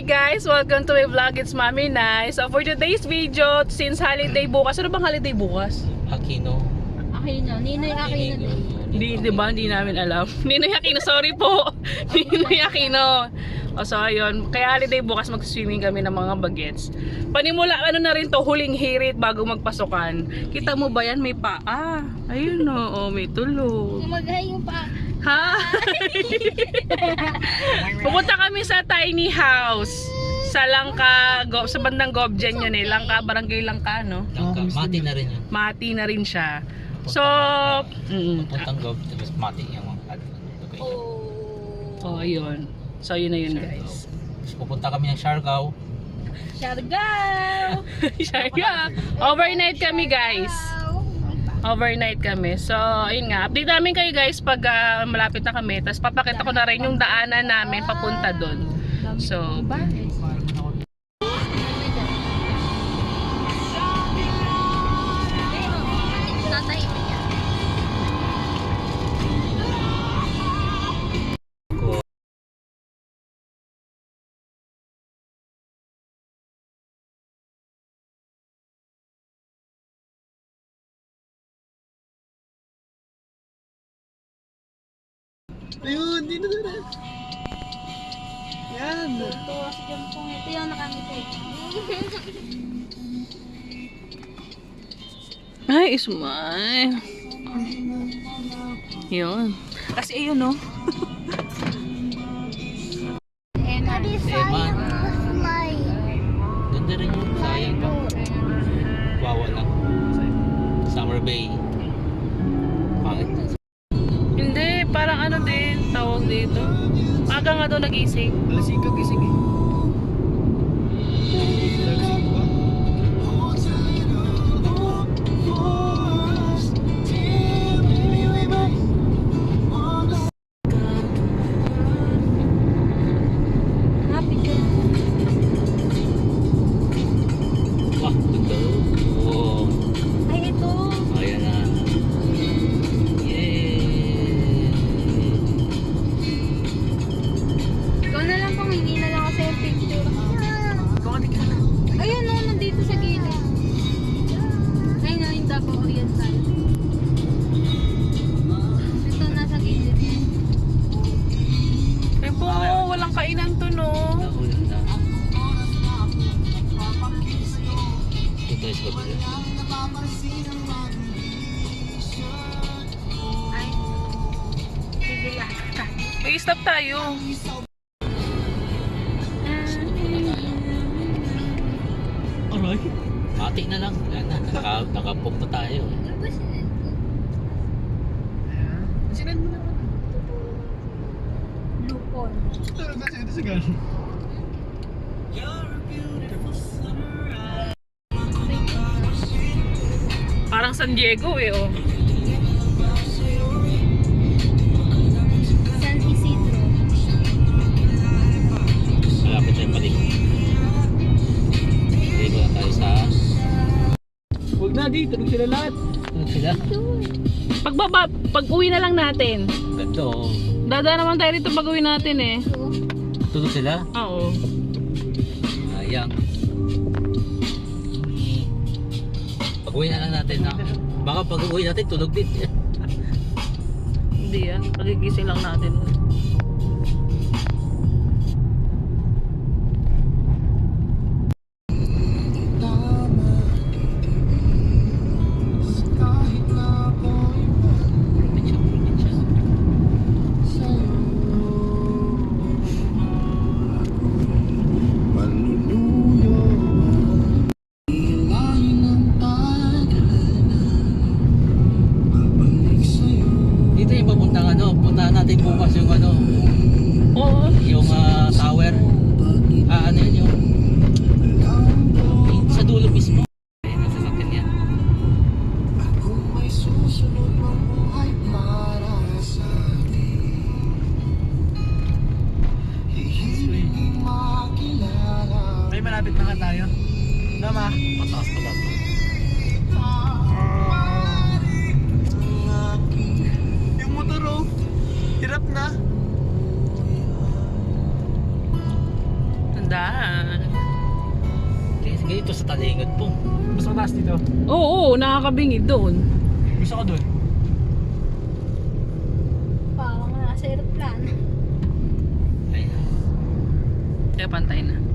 Hi guys! Welcome to my vlog. It's Mami Nai. So for today's video, since holiday bukas, ano bang holiday bukas? Aquino. Aquino, Ninoy Aquino. Hindi, di ba? Hindi namin alam. Ninoy Aquino, sorry po. Ninoy Aquino. O so ayun, kaya holiday bukas mag-swimming kami ng mga bagets. Panimula, ano na rin to, huling hirit bago magpasukan. Kita mo ba yan? May paa. Ayun o, oh, may tulog. Maghay yung pa. Ha? Pupunta kami sa tiny house. Sa Langka, go, sa bandang Gobjen yun eh. Langka, barangay Langka, no? Langka. Mati na rin yun. Mati na rin siya. So, mm, Puntang gob. Tapos mati yung mga. Oh. oh, ayun. So, yun na yun, guys. Tapos pupunta kami ng Siargao. Siargao! yeah. Overnight kami, guys. Overnight kami. So, ayun nga. Update namin kayo, guys, pag ah, malapit na kami. Tapos, papakita ko na rin yung daanan namin papunta doon. So, bye. Ayun, dito na rin. Yan. Ito, si Jampong. Ito yung nakangiti. Ay, ismay. Yun. Kasi ayun, no? Emma. Eman. Ganda rin yun. Sayang? Wawa lang. Summer Bay. Nga daw nagising. Lasing ka gising eh. Kainan to, no? Ito. Ay, stop tayo. Aray. Mati na lang. Naka, nakapok na tayo. Sinan mo naman. Lupon. Tulog na siya ito sa gano'n. Parang San Diego, eh, oh. San Isidro. Malapit na yung balik. Dito na tayo sa... Huwag na di, tulog sila lahat. Sila? Pagbaba, pag uwi na lang natin. Ganda oh. Dada naman tayo dito pag uwi natin, eh. Tulog sila? Oo. Sayang. Pag uwi na lang natin na. Baka pag uwi natin tulog din. Hindi yan. Pagigising lang natin. Nama. Pataas pa lang. Yung motor oh. Hirap na. Tanda. dito sa talingod po. Mas mataas dito. Oo, oo nakakabingid doon. Gusto ko dun. Parang nasa aeroplano. Ay, Kaya pantay na.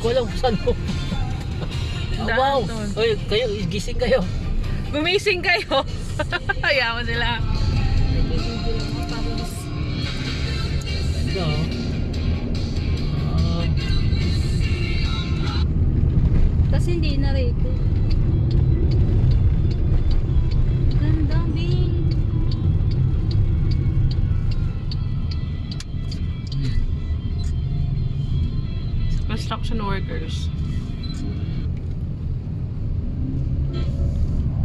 Ko alam kung saan Daan wow! doon. Oy, kayo, gising kayo. Gumising kayo. Mo sila. Parang Ganda oh. Tapos hindi na rito. Construction workers.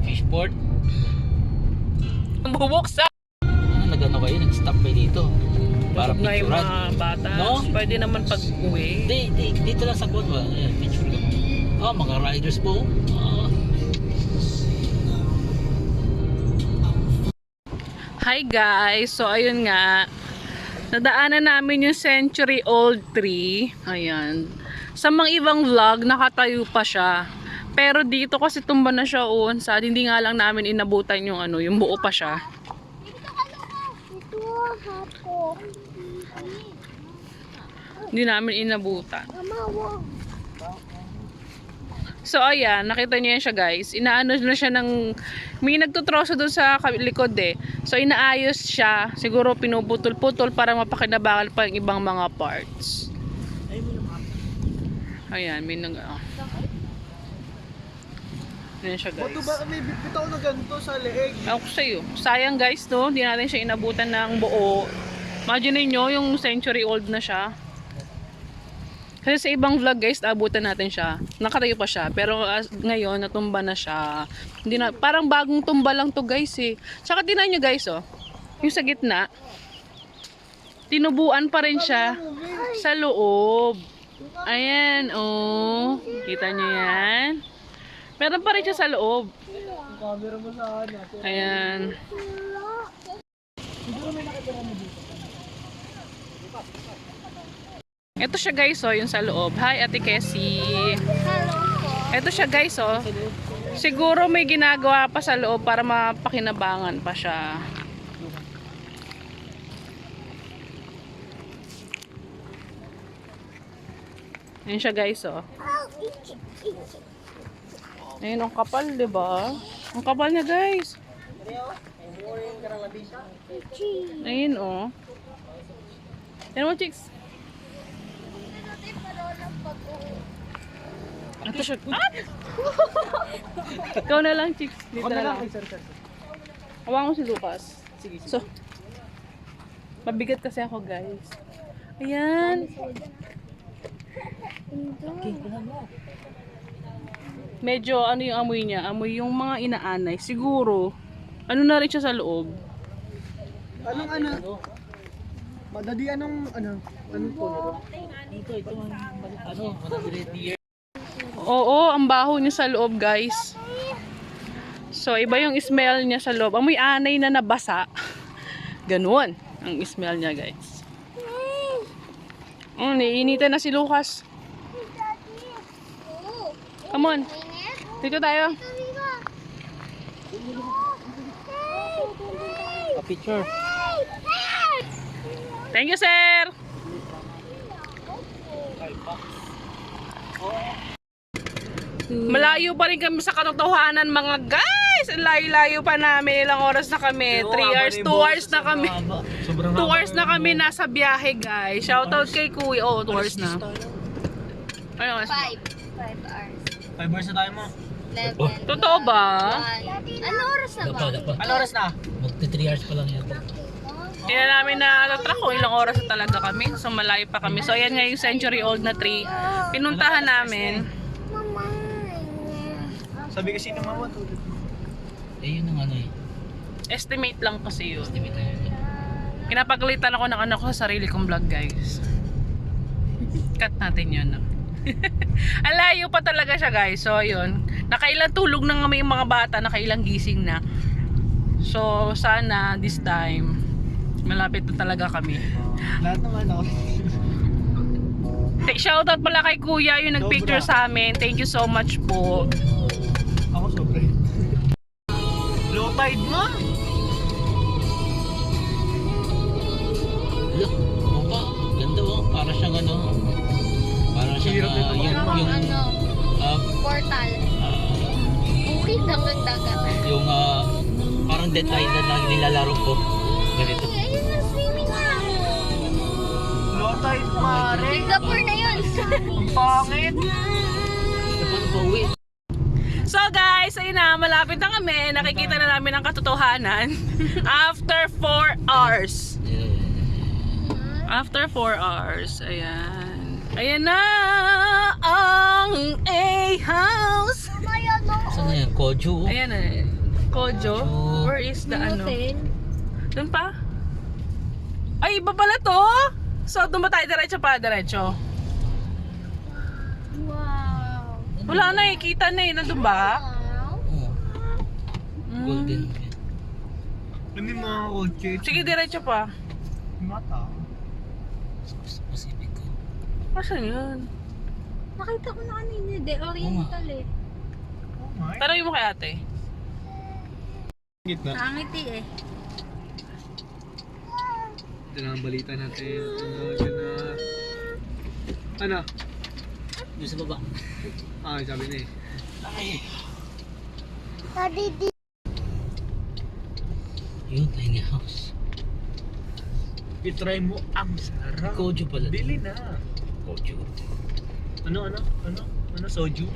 Fishport. Bubuksan! Ano, nag-ano kayo? Nag-stop kayo dito. Para yung picturean. mga bata. No? Pwede naman pag-uwi. Di, di, dito lang sa ba? Ayan, picture ka mo. Ah, mga riders po. Ah, Hi guys! So ayun nga, nadaanan namin yung century old tree. Ayan. Sa mga ibang vlog, nakatayo pa siya. Pero dito kasi tumba na siya uon sa hindi nga lang namin inabutan yung ano, yung buo pa siya. Hindi namin inabutan. So ayan, nakita niyo yan siya guys. Inaano na siya ng may nagtutroso doon sa likod eh. So inaayos siya. Siguro pinuputol-putol para mapakinabangan pa yung ibang mga parts. Ayan, may nag... Oh. Ayan siya Bato guys. ba may bitaw na ganito sa leeg? Ako sa'yo. Sayang guys to, hindi natin siya inabutan ng buo. Imagine niyo yung century old na siya. Kasi sa ibang vlog guys, abutan natin siya. Nakatayo pa siya. Pero as, ngayon, natumba na siya. Hindi na, parang bagong tumba lang to guys eh. Tsaka tinan nyo guys oh. Yung sa gitna. Tinubuan pa rin siya sa loob. Ayan oh. Kita nyo yan? Meron pa rin siya sa loob. Camera mo sa ano. Ayan. Ito siya guys oh, yung sa loob. Hi Ate Cassie. Ito siya guys oh. Siguro may ginagawa pa sa loob para mapakinabangan pa siya. Ayan siya guys oh. Ayun ang kapal, 'di ba? Ang kapal niya guys. Ayun oh. Tignan mo chicks. Ito siya. Ah! Ikaw na lang chicks. Dito na lang. Hawakan mo si Lucas. Sige, sige. So, mabigat kasi ako guys. Ayan. Medyo ano yung amoy niya? Amoy yung mga inaanay. Siguro, ano na rin siya sa loob. Anong ano? Madadi anong ano? Anong puno? Dito, ito ang ano, 100 years. Oo, ang baho niya sa loob guys. So, iba yung smell niya sa loob. Amoy anay na nabasa. Ganun ang smell niya guys. Mm, naiinitan na si Lucas. Come on. Dito tayo. A picture. Thank you, sir. Malayo pa rin kami sa katotohanan mga guys. Ang Layo-layo pa namin. Ilang oras na kami? 3 hours, 2 hours na kami. Sobrang 2 hours na kami nasa biyahe guys. Shoutout kay Kuya. Oh, 2 hours na. Ano oras? Five. Five hours. 5 hours na tayo mo. Eleven. Totoo ba? Ano oras na ba? Ano oras na? Magti 3 hours pa lang yata. Hindi na namin na track kung ilang oras na talaga kami. So malayo pa kami. So ayan nga yung century old na tree. Pinuntahan namin. Sabi kasi ng mama tulad. Eh, yun ang ano eh. Estimate lang kasi yun. Estimate na yun. Pinapagalitan ako ng anak ko sa sarili kong vlog guys. Cut natin yun. No? Alayo pa talaga siya guys. So yun. Nakailang tulog na nga may mga bata. Nakailang gising na. So sana this time malapit na talaga kami. Lahat naman ako. Te- Shoutout pala kay kuya yung nagpicture sa amin. Thank you so much po. Ako sobra. Low tide mo? Hirap ah, nito. yung, Parang yung, ano, ah, portal. ah, Bukid hanggang dagat. yung ah, parang Dead Island na nilalaro ko. Ganito. Ay, ayun na, swimming na. Low tide pare. Singapore na yun. Ang pangit. Paano pa uwi? So guys, ayun na, malapit na kami. Nakikita na namin ang katotohanan. After 4 hours. After 4 hours. Ayan. Ayan na ang A-house. Saan na yan? Kojo? Ayan na. Kojo. Where is the ano? Doon pa? Ay, iba pala to. So, doon ba tayo diretso pa? Diretso. Wow. Wala na eh. Kita na eh. Nandun ba? Wow. Oh, Mm. golden. Ano yung mga kotse? Sige, diretso pa. Yung mga tao. Sa Pacific ko. Asan yun? Nakita ko na kanina, de oriental eh. Oh my. Tanongin mo kay ate. Gitna. Nakangiti eh. Ito na ang balita natin. Ano, ito na. Ano? Doon sa baba. Ah, sabi na eh. Ay. Yun, tiny house. I-try mo ang sarap. Kojo pala. Bili na. Kojo. Ano, ano? Ano? Ano? Soju?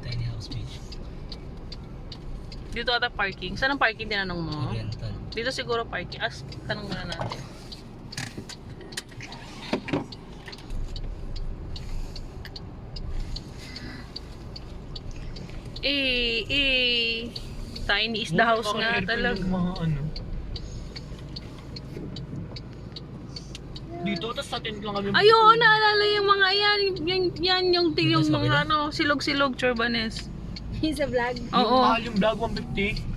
Tiny house beach. Dito ata parking. Saan ang parking tinanong mo? Oriental. Dito siguro parking. As, tanong muna natin. Eh, eh. Tiny is the house nga talaga. Mga ano. Dito, tapos sa tent lang kami. Ayun, naalala yung mga yan. Yan, yan yung, yung sa mga ano, silog-silog, churbanes. Yung sa vlog. Yung Oo. mahal yung vlog 150.